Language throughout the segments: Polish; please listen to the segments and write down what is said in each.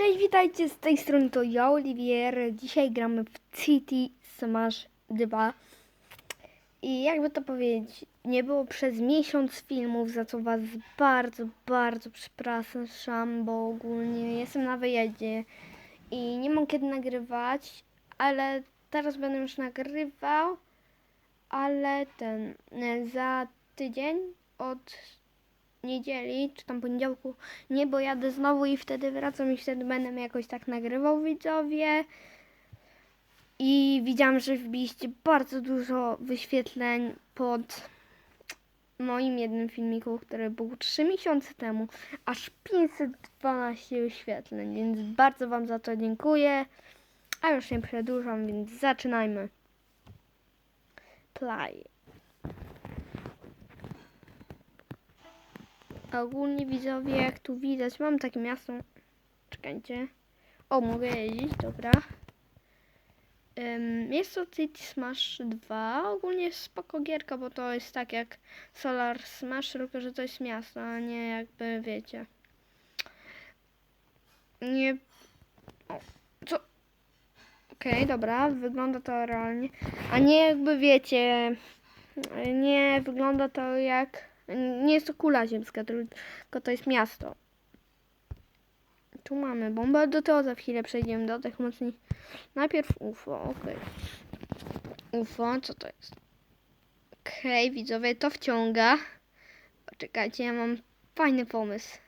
Cześć, witajcie z tej strony to ja, Olivier. Dzisiaj gramy w City Smash 2. I jakby to powiedzieć, nie było przez miesiąc filmów, za co was bardzo, bardzo przepraszam, bo ogólnie jestem na wyjeździe i nie mam kiedy nagrywać, ale teraz będę już nagrywał, ale ten, za tydzień od niedzieli, czy tam poniedziałku, nie, bo jadę znowu i wtedy wracam i wtedy będę jakoś tak nagrywał widzowie. I widziałam, że wbiliście bardzo dużo wyświetleń pod moim jednym filmiku, który był 3 miesiące temu. Aż 512 wyświetleń, więc bardzo Wam za to dziękuję. A już nie przedłużam, więc zaczynajmy. Play. Ogólnie widzowie, jak tu widać, mam takie miasto. Czekajcie. O, mogę jeździć, dobra. Ym, jest to City Smash 2. Ogólnie jest spoko gierka, bo to jest tak jak Solar Smash, tylko że to jest miasto, a nie jakby wiecie. Nie. O, co? Okej, dobra, wygląda to realnie. A nie jakby wiecie. Nie wygląda to jak. Nie jest to kula ziemska, tylko to jest miasto. Tu mamy bombę, do tego za chwilę przejdziemy do tych mocniej. Najpierw UFO, okej. UFO, co to jest? Okej, widzowie, to wciąga. Poczekajcie, ja mam fajny pomysł.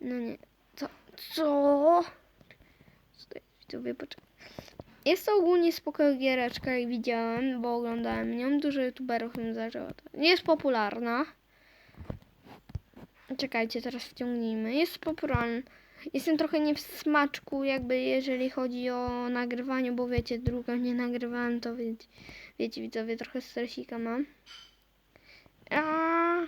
No nie, co? Co? Co to jest, widzowie, poczekaj. Jest to ogólnie spokojna giereczka, jak widziałem, bo oglądałem nią. Dużo youtuberów ją zaczęło. Nie jest popularna. Czekajcie, teraz wciągnijmy. Jest popularna. Jestem trochę nie w smaczku, jakby jeżeli chodzi o nagrywanie, bo wiecie, drugą nie nagrywałem, to wiecie, wiecie widzowie, trochę stresika mam. A.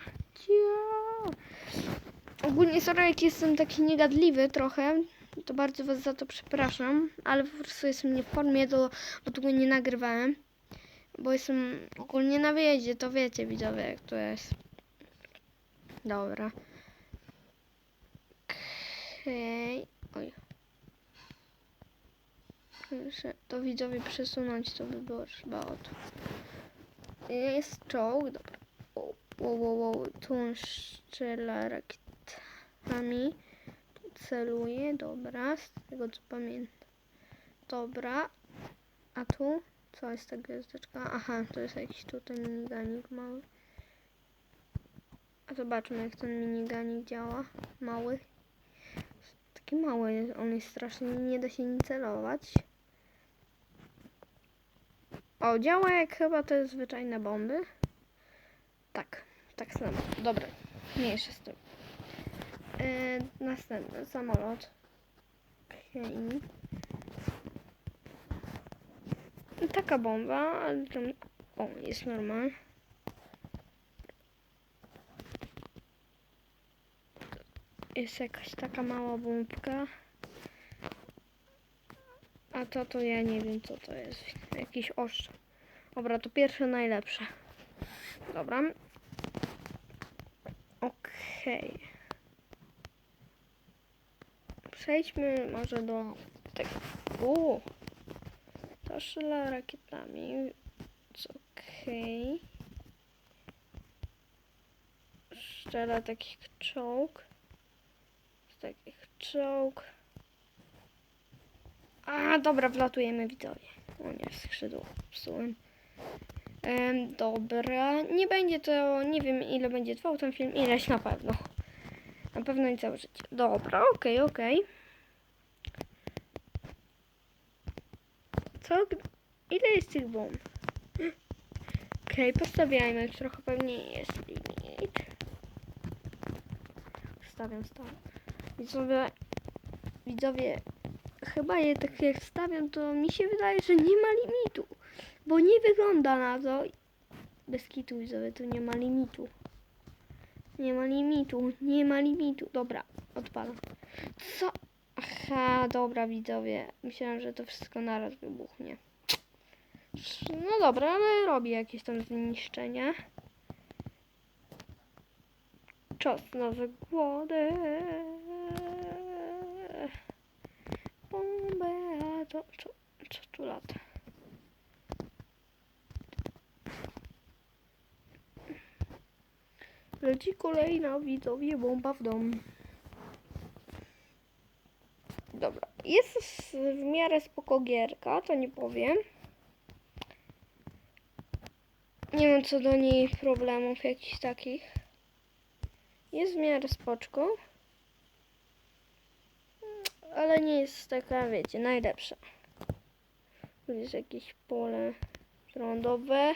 Ogólnie sorry, jak jestem taki niegadliwy trochę, to bardzo was za to przepraszam, ale po prostu jestem nie w formie, to, bo tego nie nagrywałem. Bo jestem ogólnie na wyjeździe, to wiecie widzowie jak to jest. Dobra. Okej. Oj. Muszę to widzowie przesunąć, to by było trzeba od. Jest czołg, dobra. Wow, wow, wow. Tu on strzela rakietami celuje, dobra, z tego co pamiętam. Dobra, a tu? Co jest ta gwiazdeczka? Aha, to jest jakiś tutaj miniganik mały. A zobaczmy jak ten miniganik działa. Mały. Taki mały jest, on jest strasznie, nie da się nim celować. O, działa jak chyba te zwyczajne bomby. Tak, tak samo. Dobra, mniejsze z tym. E, następny samolot. Okej. I Taka bomba, ale to... O, jest normal. Jest jakaś taka mała bombka. A to to ja nie wiem co to jest. Jakiś ostrz. Dobra, to pierwsze najlepsze. Dobra. Okej. Przejdźmy może do tego. O! To strzela rakietami. Okej. Strzela takich czołg. Z takich czołg. A, dobra, wlatujemy widzowie. O nie, skrzydło psułem. Em, dobra, nie będzie to, nie wiem ile będzie trwał ten film, ileś na pewno. Na pewno nie całe życie. Dobra, okej, okej. Co? Ile jest tych bomb? Okej, postawiajmy. Trochę pewnie jest limit. Stawiam, stawiam. Widzowie, widzowie, chyba je tak jak stawiam, to mi się wydaje, że nie ma limitu. Bo nie wygląda na to. Bez kitu, widzowie, tu nie ma limitu. Nie ma limitu, nie ma limitu. Dobra, odpalam. Co? Aha, dobra widzowie. Myślałem, że to wszystko naraz wybuchnie. No dobra, ale robi jakieś tam zniszczenie. Czas na zagłodę. Bombę, a to, co, co tu lata? Leci kolejna widzowie bomba w dom. Dobra, jest w miarę spoko gierka, to nie powiem. Nie mam co do niej problemów jakichś takich. Jest w miarę spoczko. Ale nie jest taka, wiecie, najlepsza. Tu jest jakieś pole prądowe.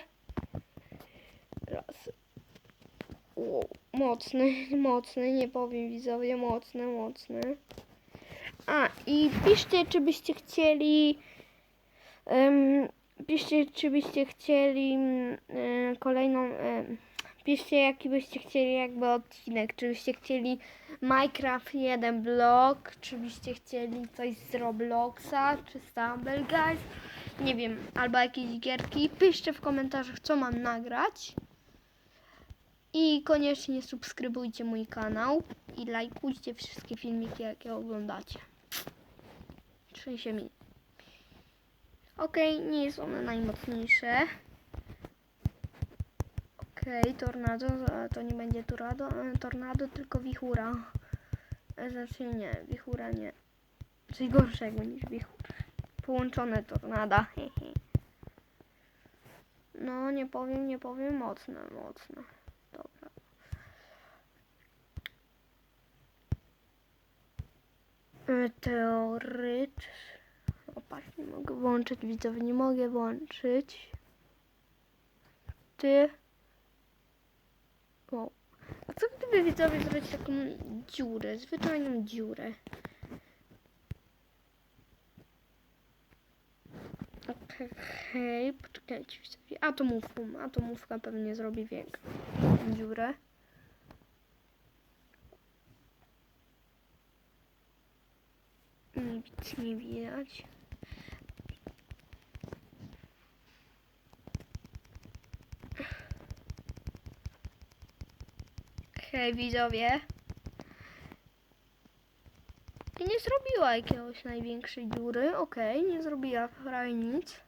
Raz. Wow, mocny, mocny, nie powiem widzowie, mocny, mocny. A, i piszcie, czy byście chcieli. Um, piszcie, czy byście chcieli kolejną. piszcie, jaki byście chcieli, jakby odcinek. Czy byście chcieli Minecraft 1 blok, czy byście chcieli coś z Robloxa, czy Stumble Guys. Nie wiem, albo jakieś gierki. Piszcie w komentarzach, co mam nagrać. I koniecznie subskrybujcie mój kanał i lajkujcie wszystkie filmiki, jakie oglądacie. Trzęsie mi. Okej, nie jest one najmocniejsze. Okej, tornado, ale to nie będzie tornado, e, tornado, tylko wichura. E, Znaczy nie, wichura nie. Coś gorszego niż wichura. Połączone tornada. No, nie powiem, nie powiem, mocne, mocne. Dobra. Meteoryt. Opak, nie mogę włączyć, widzowie, nie mogę włączyć. Ty. O. A co gdyby widzowie zrobić taką dziurę, zwyczajną dziurę? Okej, poczekajcie widzowie. Atomówką, atomówka pewnie zrobi większą dziurę. Nic nie widać. Hej widzowie. I nie zrobiła jakiegoś największej dziury. Okej, nie zrobiła prawie nic.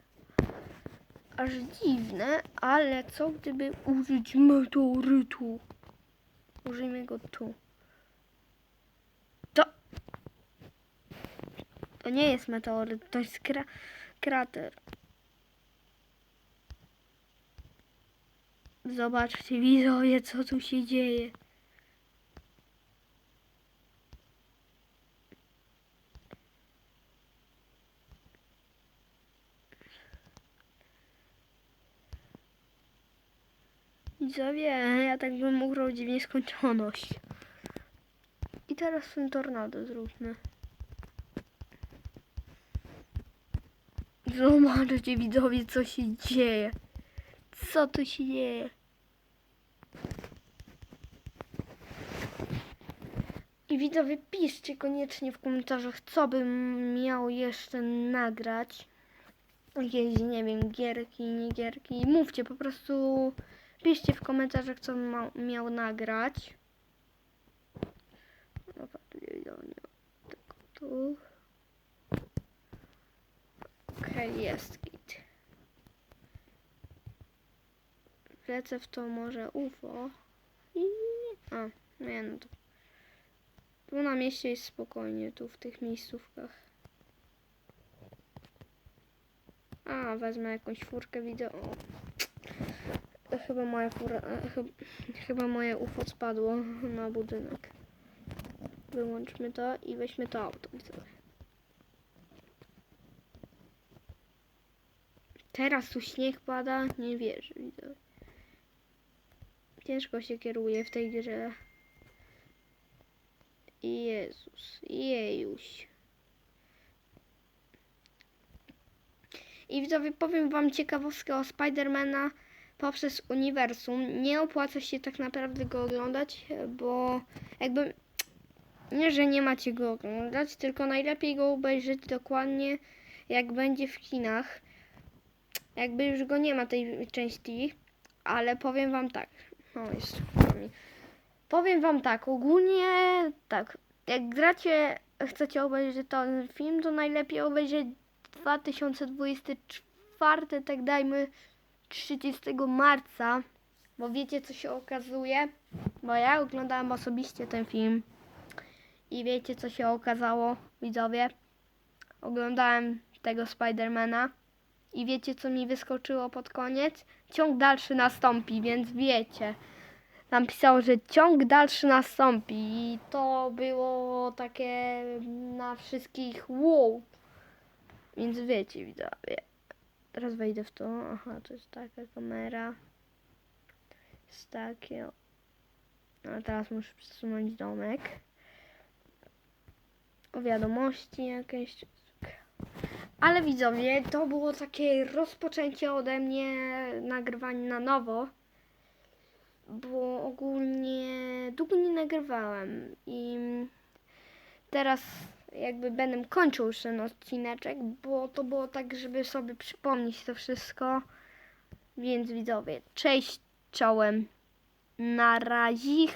Aż dziwne, ale co gdyby użyć meteorytu? Użyjmy go tu. To nie jest meteoryt, to jest kra krater. Zobaczcie widzowie, co tu się dzieje. Widzowie, ja tak bym ugrał w nieskończoność. I teraz ten tornado zróbmy. Zobaczcie widzowie, co się dzieje. Co tu się dzieje? I widzowie, piszcie koniecznie w komentarzach, co bym miał jeszcze nagrać. Jakieś, nie wiem, gierki, nie gierki. Mówcie po prostu, piszcie w komentarzach, co bym miał nagrać. Dobra, tu nie nie tego tu. Okej, jest git. Lecę w to może UFO. I... A, nie no to... Tu na mieście jest spokojnie, tu w tych miejscówkach. A, wezmę jakąś furkę wideo. Chyba moja fura... e, chyba moje UFO spadło na budynek. Wyłączmy to i weźmy to auto. widzowie. Teraz tu śnieg pada, nie wierzę. Ciężko się kieruje w tej grze. Jezus, jejuś. I widzowie, powiem wam ciekawostkę o Spidermana poprzez uniwersum. Nie opłaca się tak naprawdę go oglądać, bo jakby nie, że nie macie go oglądać, tylko najlepiej go obejrzeć dokładnie jak będzie w kinach. Jakby już go nie ma tej części, ale powiem wam tak. O, jest. Powiem wam tak, ogólnie tak, jak gracie, chcecie obejrzeć ten film, to najlepiej obejrzeć 2024, tak dajmy 30 marca, Bo wiecie co się okazuje? Bo ja oglądałam osobiście ten film. I wiecie co się okazało, widzowie? Oglądałem tego Spidermana. I wiecie co mi wyskoczyło pod koniec? Ciąg dalszy nastąpi, więc wiecie. Tam pisało, że ciąg dalszy nastąpi. I to było takie na wszystkich wow. Więc wiecie, widzowie. Teraz wejdę w to. Aha, to jest taka kamera. Jest takie. No teraz muszę przesunąć domek. O wiadomości jakieś. Ale widzowie, to było takie rozpoczęcie ode mnie nagrywania na nowo. Bo ogólnie długo nie nagrywałem i teraz jakby będę kończył już ten odcineczek, bo to było tak, żeby sobie przypomnieć to wszystko. Więc widzowie, cześć, czołem. Na razie.